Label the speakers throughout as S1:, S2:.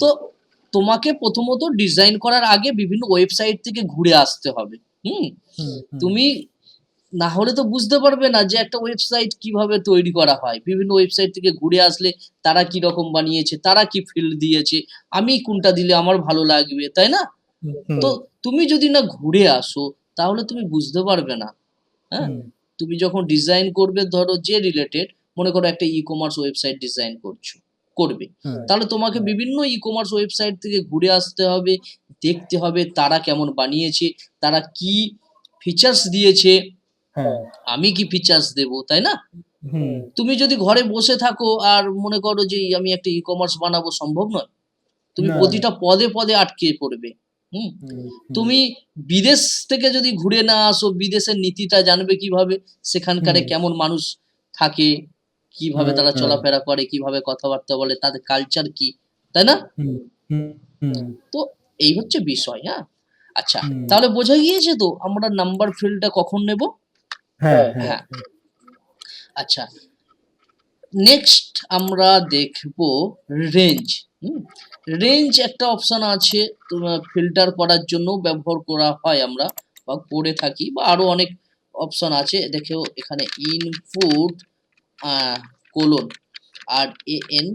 S1: তো তোমাকে প্রথমত ডিজাইন করার আগে বিভিন্ন ওয়েবসাইট থেকে ঘুরে আসতে হবে হুম। তুমি না হলে তো বুঝতে পারবে না যে একটা ওয়েবসাইট কীভাবে তৈরি করা হয়। বিভিন্ন ওয়েবসাইট থেকে ঘুরে আসলে তারা কি রকম বানিয়েছে তারা কি ফিল্ড দিয়েছে আমি কোনটা দিলে আমার ভালো লাগবে তাই না? তো তুমি যদি না ঘুরে আসো তাহলে তুমি বুঝতে পারবে না হ্যাঁ? তুমি যখন ডিজাইন করবে ধরো যে রিলেটেড মনে করো একটা ই কমার্স ওয়েবসাইট ডিজাইন করছ। করবে। তাহলে তোমাকে বিভিন্ন ই কমার্স ওয়েবসাইট থেকে ঘুরে আসতে হবে দেখতে হবে তারা কেমন বানিয়েছে তারা কি ফিচার্স দিয়েছে।
S2: হ্যাঁ,
S1: আমি কি ফিচার্স দেব তাই না? তুমি যদি ঘরে বসে থাকো আর মনে করো যে আমি একটা ই কমার্স বানাবো সম্ভব নয়। তুমি প্রতিটা পদে পদে আটকে পড়বে। হুম?
S2: হুম,
S1: তুমি বিদেশ থেকে যদি ঘুরে না আসো বিদেশের নীতিটা জানবে কীভাবে? সেখানকারে কেমন মানুষ থাকে? কীভাবে তারা চলাফেরা করে কীভাবে কথাবার্তা বলে তাদের কালচার কি তাই না?
S2: হুম, হুম, হুম,
S1: তো এই হচ্ছে বিষয় হ্যাঁ? আচ্ছা তাহলে বোঝা গিয়েছে তো আমরা নাম্বার ফিল্ডটা কখন নেব?
S2: হ্যাঁ, হ্যাঁ,
S1: হ্যাঁ। আচ্ছা নেক্সট আমরা দেখব রেঞ্জ রেঞ্জ একটা অপশন আছে ফিল্টার করার জন্য ব্যবহার করা হয় আমরা বা করে থাকি বা আরও অনেক অপশন আছে দেখেও এখানে input colon R A N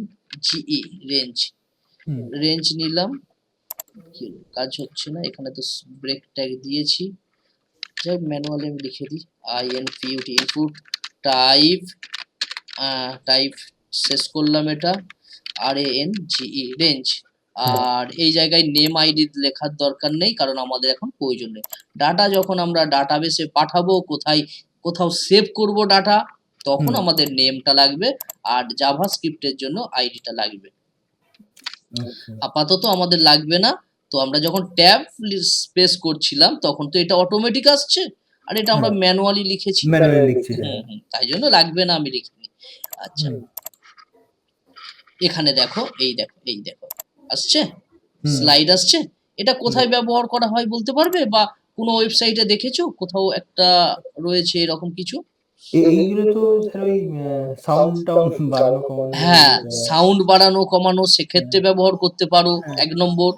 S1: G E range range নিলাম। কাজ হচ্ছে না এখানে তো ব্রেক ট্যাগ দিয়েছি। যাই ম্যানুয়ালি আমি লিখে দিই। I N P put input type type শেষ করলাম এটা। আর A N G E range আর এই জায়গায় নেম আইডি লেখার দরকার নেই কারণ আমাদের এখন প্রয়োজন নেই। ডাটা যখন আমরা ডাটাবেসে পাঠাবো কোথায় কোথাও সেভ করব ডাটা তখন আমাদের নেমটা লাগবে আর জাভা স্ক্রিপ্টের জন্য আইডিটা লাগবে।
S2: আচ্ছা,
S1: আপাতত আমাদের লাগবে না। তো আমরা যখন ট্যাব স্পেস করছিলাম তখন তো এটা অটোমেটিক আসছে। আর এটা আমরা। ম্যানুয়ালি লিখেছি।
S2: লিখছি, হ্যাঁ।
S1: হুম, হুম, তাই জন্য লাগবে না আমি লিখিনি। আচ্ছা। এখানে দেখো এই দেখো এই দেখো। আসছে? স্লাইড আসছে? এটা কোথায় ব্যবহার করা হয় বলতে পারবে? বা কোনো ওয়েবসাইটে দেখেছ? কোথাও একটা রয়েছে এরকম কিছু?
S2: এইগুলো তো স্যার ওই সাউন্ড টাউন বাড়ানো কমানো
S1: হ্যাঁ সাউন্ড বাড়ানো কমানো সেক্ষেত্রে ব্যবহার করতে পারো
S2: হ্যাঁ।
S1: এক নম্বর।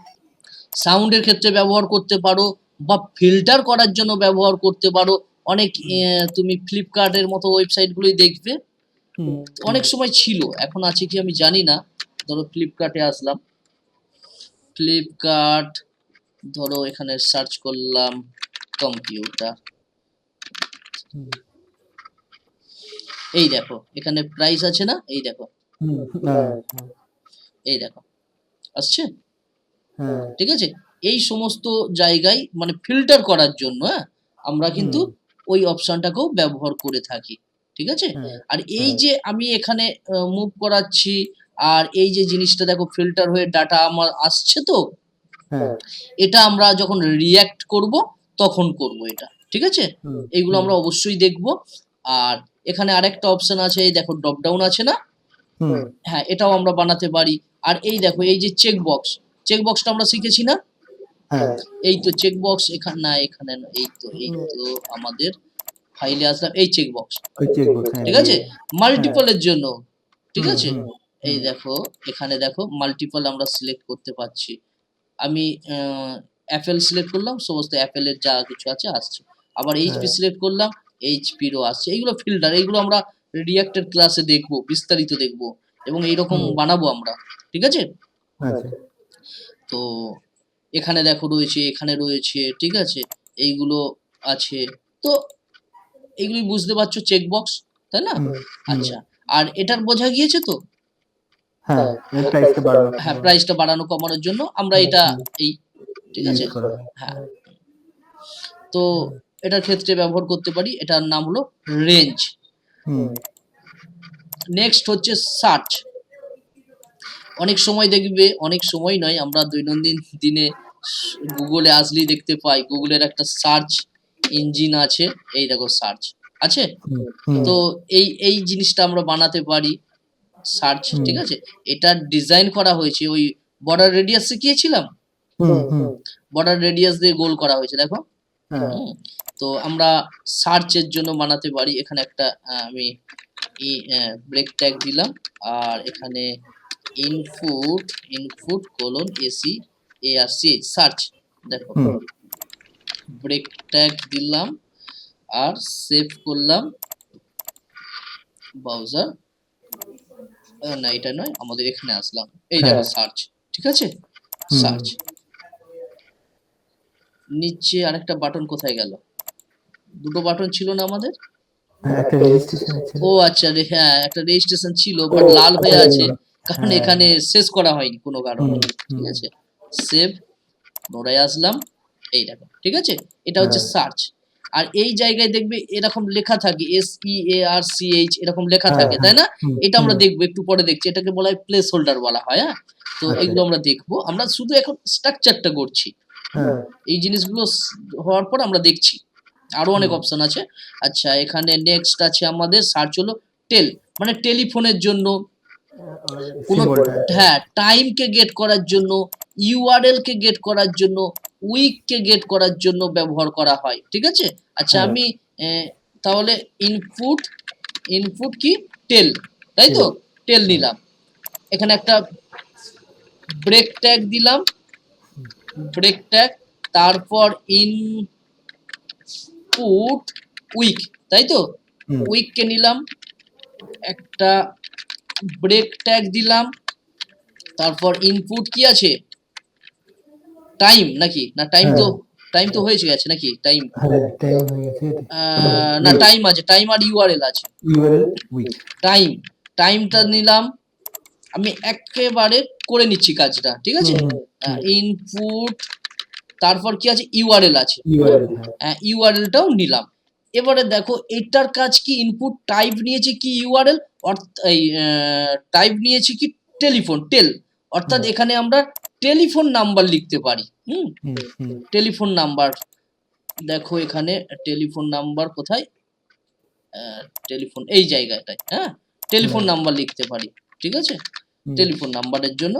S1: সাউন্ডের ক্ষেত্রে ব্যবহার করতে পারো বা ফিল্টার করার জন্য ব্যবহার করতে পারো। অনেক আহ, তুমি ফ্লিপকার্টের মতো ওয়েবসাইটগুলোই দেখবে।
S2: হুম,
S1: অনেক সময় ছিল এখন আছে কি আমি জানি না। ধরো ফ্লিপকার্টে আসলাম। ফ্লিপকার্ট ধরো এখানে সার্চ করলাম কম্পিউটার এই দেখো এখানে প্রাইস আছে না? এই দেখো।
S2: হ্যাঁ,
S1: এই দেখো। আসছে?
S2: হ্যাঁ,
S1: ঠিক আছে? এই সমস্ত জায়গায় মানে ফিল্টার করার জন্য হ্যাঁ আমরা কিন্তু ওই অপশনটাকেও ব্যবহার করে থাকি। ঠিক আছে?
S2: হ্যাঁ,
S1: আর এই যে আমি এখানে মুভ করাচ্ছি আর এই যে জিনিসটা দেখো ফিল্টার হয়ে ডাটা আমার আসছে তো?
S2: হ্যাঁ,
S1: এটা আমরা যখন রিয়্যাক্ট করব তখন করব এটা। ঠিক আছে? এইগুলো আমরা অবশ্যই দেখব। আর এখানে আরেকটা অপশন আছে এই দেখো ড্রপ ডাউন আছে না? হ্যাঁ এটাও আমরা বানাতে পারি। আর এই দেখো এই যে চেক বক্স চেক বক্সটা আমরা শিখেছি না?
S2: হ্যাঁ,
S1: এই তো চেক বক্স এখানে না এখানে না, এই তো এই তো আমাদের ফাইলে আসলাম এই চেক বক্স
S2: হ্যাঁ,
S1: ঠিক আছে? মাল্টিপলের জন্য ঠিক আছে? এই দেখো এখানে দেখো মাল্টিপল আমরা সিলেক্ট করতে পারছি। আমি অ্যাপেল সিলেক্ট করলাম সমস্ত অ্যাপেলের যা কিছু আছে আসছে। আবার এইচপি
S2: হ্যাঁ।
S1: সিলেক্ট করলাম এইচপিরও আসছে। এইগুলো ফিল্টার এইগুলো আমরা রিয়াক্টের ক্লাসে দেখব বিস্তারিত দেখব এবং এইরকম বানাবো আমরা ঠিক আছে?
S2: আচ্ছা,
S1: তো এখানে দেখো রয়েছে এখানে রয়েছে ঠিক আছে? এইগুলো আছে। তো এইগুলি বুঝতে পারছ চেক বক্স তাই না? আচ্ছা আর এটার বোঝা গিয়েছে তো?
S2: হ্যাঁ, বাড়ানো।
S1: হ্যাঁ প্রাইসটা বাড়ানো কমানোর জন্য আমরা এটা এই ঠিক আছে?
S2: হয়।
S1: হ্যাঁ। তো এটার ক্ষেত্রে ব্যবহার করতে পারি এটার নাম হলো রেঞ্জ নেক্সট হচ্ছে সার্চ অনেক সময় দেখবে অনেক সময় নয় আমরা দৈনন্দিন দিনে গুগলে আসলেই দেখতে পাই গুগলের একটা সার্চ ইঞ্জিন আছে এই দেখো সার্চ আছে? তো এই এই জিনিসটা আমরা বানাতে পারি সার্চ ঠিক আছে? এটা ডিজাইন করা হয়েছে ওই বর্ডার রেডিয়াস শিখিয়েছিলাম বর্ডার রেডিয়াস দিয়ে গোল করা হয়েছে দেখো। তো আমরা সার্চের জন্য বানাতে পারি। এখানে একটা আমি ব্রেক ট্যাগ দিলাম। আর এখানে input input colon S E A R C search দেখো। ব্রেক ট্যাগ দিলাম আর সেভ করলাম। ব্রাউজার না এটা নয় আমাদের এখানে আসলাম। এই দেখো
S2: হ্যাঁ।
S1: সার্চ ঠিক আছে? সার্চ নিচে আরেকটা বাটন কোথায় গেল? দুটো বাটন ছিল না আমাদের?
S2: হ্যাঁ, একটা রেজিস্ট্রেশন আছে
S1: ও আচ্ছা হ্যাঁ একটা রেজিস্ট্রেশন ছিল বাট লাল হয়ে আছে কারণ
S2: হ্যাঁ।
S1: এখানে শেষ করা হয়নি কোনো কারণে। ঠিক আছে? সেভ নোড়ায় আসলাম। এই দেখো ঠিক আছে? এটা হচ্ছে
S2: হ্যাঁ।
S1: সার্চ আর এই জায়গায় দেখবে এরকম লেখা থাকে S E A R C H এরকম লেখা
S2: হ্যাঁ,
S1: থাকে তাই না? এটা আমরা দেখব একটু পরে দেখছি। এটাকে বলা হয় প্লেস হোল্ডার বলা হয় হ্যাঁ? তো
S2: আচ্ছা।
S1: এগুলো আমরা দেখব। আমরা শুধু এখন স্ট্রাকচারটা করছি।
S2: হ্যাঁ
S1: এই জিনিসগুলো হওয়ার পর আমরা দেখছি। আরও অনেক অপশন আছে। আচ্ছা এখানে নেক্সট আছে আমাদের সার্চ হলো টেল। মানে টেলিফোনের জন্য কোনো হ্যাঁ টাইমকে গেট করার জন্য ইউআরএল কে গেট করার জন্য উইক কে গেট করার জন্য ব্যবহার করা হয়। ঠিক আছে? আচ্ছা
S2: হ্যাঁ।
S1: আমি তাহলে ইনপুট ইনপুট কি? টেল। তাই তো? টেল নিলাম। এখানে একটা ব্রেক ট্যাগ দিলাম। ব্রেক ট্যাগ তারপর ইনপুট উইক তাই তো? উইককে নিলাম একটা ব্রেক ট্যাগ দিলাম তারপর ইনপুট কি আছে? টাইম নাকি? না টাইম তো টাইম তো হয়েছে গেছে নাকি? টাইম
S2: হ্যাঁ হয়ে
S1: না টাইম আছে টাইম আর ইউআরএল আছে।
S2: ইউআরএল উইক
S1: টাইম টাইমটা নিলাম আমি একেবারে করে নিচ্ছি কাজটা ঠিক আছে? ইনপুট তারপর কি আছে? ইউআরএল আছে।
S2: ইউআরএল হ্যাঁ।
S1: ইউআরএলটাও নিলাম। এবারে দেখো এটার কাজ কি? ইনপুট টাইপ নিয়েছে কি ইউআরএল টাইপ নিয়েছে কি? টেলিফোন টেল অর্থাৎ এখানে আমরা টেলিফোন নাম্বার লিখতে পারি হুম? টেলিফোন নাম্বার দেখো এখানে টেলিফোন নাম্বার কোথায়? টেলিফোন এই জায়গাটায় হ্যাঁ? টেলিফোন নাম্বার লিখতে পারি ঠিক আছে? টেলিফোন নাম্বারের জন্য।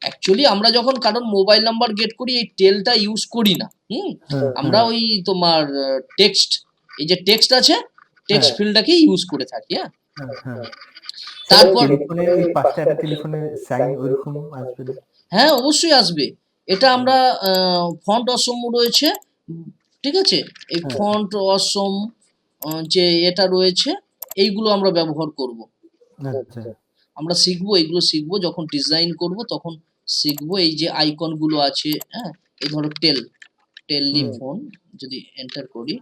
S1: অ্যাকচুয়ালি আমরা যখন কারণ মোবাইল নাম্বার গেট করি এই টেলটা ইউজ করি না। হুম?
S2: হ্যাঁ,
S1: আমরা
S2: হ্যাঁ,
S1: ওই তোমার টেক্সট এই যে টেক্সট আছে টেক্সট। ফিল্ডটাকে ইউজ করে থাকি হ্যাঁ?
S2: হ্যাঁ।
S1: তারপর
S2: টেলিফোনে সাইন ওইরকম আসবে
S1: হ্যাঁ অবশ্যই আসবে। এটা আমরা ফন্ট অসম রয়েছে ঠিক আছে? এই। ফন্ট অসম যে এটা রয়েছে এইগুলো আমরা ব্যবহার করব।
S2: আচ্ছা।
S1: আমরা শিখব এইগুলো শিখব যখন ডিজাইন করব তখন শিখব এই যে আইকনগুলো আছে হ্যাঁ? এই ধরো টেল টেলিফোন যদি এন্টার করি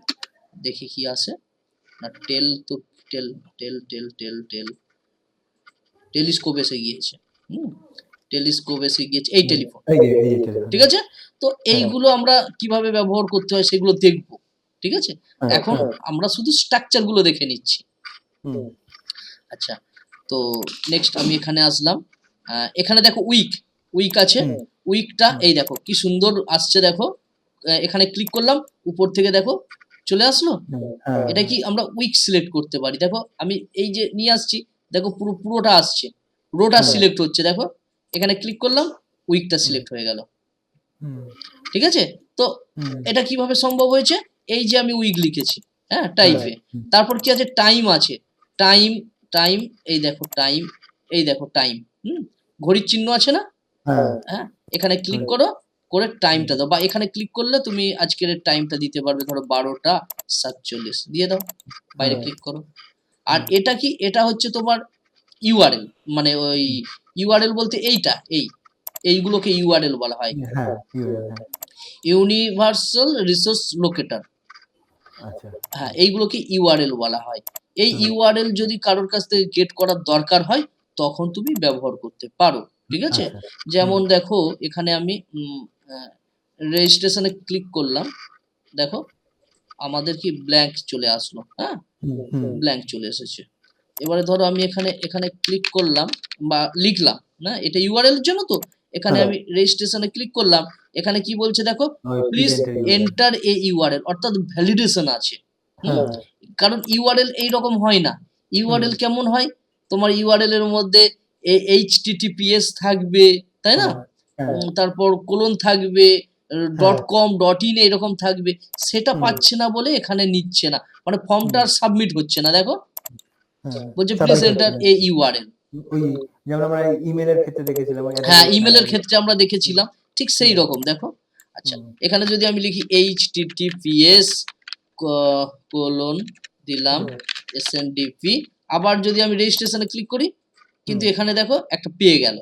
S1: দেখি কি আসে। না টেল তো tel tel tel tel tel telescope এসে গিয়েছে হুম? টেলিস্কোপ এসে গিয়েছে এই টেলিফোন। ঠিক আছে? তো এইগুলো আমরা কীভাবে ব্যবহার করতে হয় সেগুলো দেখব ঠিক আছে?
S2: হ্যাঁ,
S1: এখন
S2: হ্যাঁ,
S1: আমরা শুধু স্ট্রাকচারগুলো দেখে নিচ্ছি। আচ্ছা তো নেক্সট আমি এখানে আসলাম। এখানে দেখো উইক উইক আছে। উইকটা এই দেখো কি সুন্দর আসছে দেখো। এখানে ক্লিক করলাম উপর থেকে দেখো চলে আসলো?
S2: হ্যাঁ,
S1: এটা কি আমরা উইক সিলেক্ট করতে পারি? দেখো আমি এই যে নিয়ে আসছি দেখো পুরো পুরোটা আসছে। পুরোটা
S2: হ্যাঁ।
S1: সিলেক্ট হচ্ছে দেখো। এখানে ক্লিক করলাম উইকটা সিলেক্ট হয়ে গেল। ঠিক আছে? তো এটা কীভাবে সম্ভব হয়েছে? এই যে আমি উইক লিখেছি হ্যাঁ টাইপে। তারপর কি আছে? টাইম আছে। টাইম টাইম এই দেখো টাইম এই দেখো টাইম হুম? ঘড়ির চিহ্ন আছে না?
S2: হ্যাঁ,
S1: হ্যাঁ? এখানে ক্লিক করো করে টাইমটা দাও বা এখানে ক্লিক করলে তুমি আজকের টাইমটা দিতে পারবে ধরো বারোটা সাতচল্লিশ দিয়ে দাও বাইরে ক্লিক করো। আর এটা কি এটা হচ্ছে তোমার ইউআরএল মানে ওই ইউআরএল বলতে এইটা এই এইগুলোকে ইউআরএল বলা হয়।
S2: হ্যাঁ, হ্যাঁ,
S1: ইউনিভার্সাল রিসোর্স লোকেটার হ্যাঁ এইগুলোকে ইউআরএল বলা হয়। এই ইউআরএল যদি কারোর কাছ থেকে গেট করার দরকার হয় তখন তুমি ব্যবহার করতে পারো ঠিক আছে?
S2: আচ্ছা,
S1: যেমন দেখো এখানে আমি রেজিস্ট্রেশনে ক্লিক করলাম। দেখো আমাদের কি ব্ল্যাঙ্ক চলে আসলো হ্যাঁ? ব্ল্যাঙ্ক চলে এসেছে। এবারে ধরো আমি এখানে এখানে ক্লিক করলাম বা লিখলাম না এটা ইউআরএল এর জন্য তো? এখানে
S2: হ্যাঁ।
S1: আমি রেজিস্ট্রেশনে ক্লিক করলাম এখানে কি বলছে দেখো? প্লিজ এন্টার এ ইউআরএল অর্থাৎ ভ্যালিডেশন আছে।
S2: হ্যাঁ,
S1: কারণ ইউআরএল এই রকম হয় না। ইউআরএল কেমন হয়? তোমার ইউআরএল এর মধ্যে এইচটিটিপিএস থাকবে তাই না?
S2: হ্যাঁ,
S1: তারপর কোলন থাকবে ডট কম ডট ইন এরকম থাকবে। সেটা পাচ্ছে না বলে এখানে নিচ্ছে না। মানে ফর্মটা সাবমিট হচ্ছে না দেখো?
S2: হ্যাঁ,
S1: বলছে প্লিজ এন্টার এ ইউআরএল
S2: ওই যেমন আমরা ইমেলের ক্ষেত্রে দেখেছিলাম
S1: হ্যাঁ ইমেলের ক্ষেত্রে আমরা দেখেছিলাম ঠিক সেই রকম দেখো। আচ্ছা এখানে যদি আমি লিখি এইচ টিটিপিএস কোলন দিলাম এসএনডিপি আবার যদি আমি রেজিস্ট্রেশনে ক্লিক করি কিন্তু এখানে দেখো একটা পেয়ে গেল।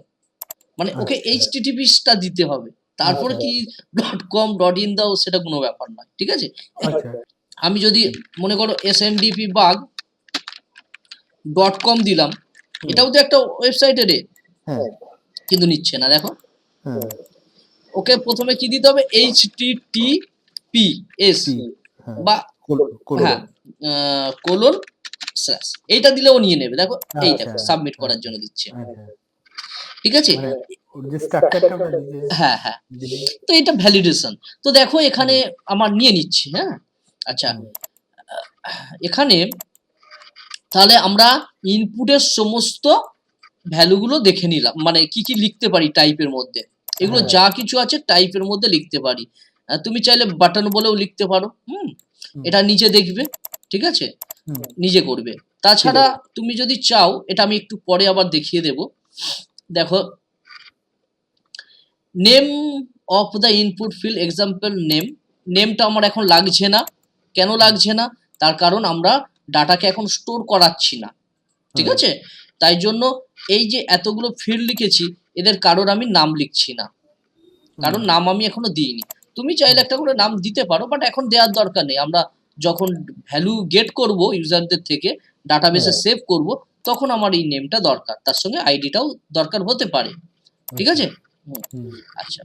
S1: মানে ওকে
S2: আচ্ছা।
S1: এইচটিটিপিসটা দিতে হবে। তারপরে
S2: আচ্ছা।
S1: কি. ডট কম ডট ইন দাও সেটা কোনো ব্যাপার নয় ঠিক আছে?
S2: আচ্ছা।
S1: আমি যদি মনে করো এসএনডিপি বাগ ডট কম দিলাম। এটাও তো একটা ওয়েবসাইটের
S2: হ্যাঁ।
S1: কিন্তু নিচ্ছে না দেখো।
S2: হ্যাঁ।
S1: ওকে প্রথমে কি দিতে হবে? H T T P S
S2: হ্যাঁ।
S1: বা হ্যাঁ কোলন স্ল্যাশ এইটা দিলেও নিয়ে নেবে দেখো। এই
S2: আচ্ছা।
S1: দেখো সাবমিট করার জন্য দিচ্ছে।
S2: আচ্ছা
S1: ঠিক আছে?
S2: মানে
S1: হ্যাঁ হ্যাঁ। তো এটা ভ্যালিডেশন তো দেখো এখানে আমার নিয়ে নিচ্ছি হ্যাঁ। আচ্ছা এখানে তাহলে আমরা ইনপুটের সমস্ত ভ্যালুগুলো দেখে নিলাম। মানে কি কি লিখতে পারি টাইপের মধ্যে? এগুলো
S2: হ্যাঁ।
S1: যা কিছু আছে টাইপের মধ্যে লিখতে পারি। তুমি চাইলে বাটন বলেও লিখতে পারো হুম?
S2: হুম।
S1: এটা নিজে দেখবে ঠিক আছে? নিজে করবে। তাছাড়া তুমি যদি চাও এটা আমি একটু পরে আবার দেখিয়ে দেব। দেখো name of the input field example name নেমটা আমার এখন লাগছে না। কেন লাগছে না? তার কারণ আমরা ডাটাকে এখন স্টোর করাচ্ছি না। ঠিক আছে? তাই জন্য এই যে এতগুলো ফিল্ড লিখেছি এদের কারোর আমি নাম লিখছি না। কারণ নাম আমি এখনও দিইনি। তুমি চাইলে একটা করে নাম দিতে পারো বাট এখন দেওয়ার দরকার নেই। আমরা যখন ভ্যালু গেট করব ইউজারদের থেকে ডাটাবেসে। সেভ করব তখন আমার এই নেমটা দরকার। তার সঙ্গে আইডিটাও দরকার হতে পারে। ঠিক আছে? আচ্ছা।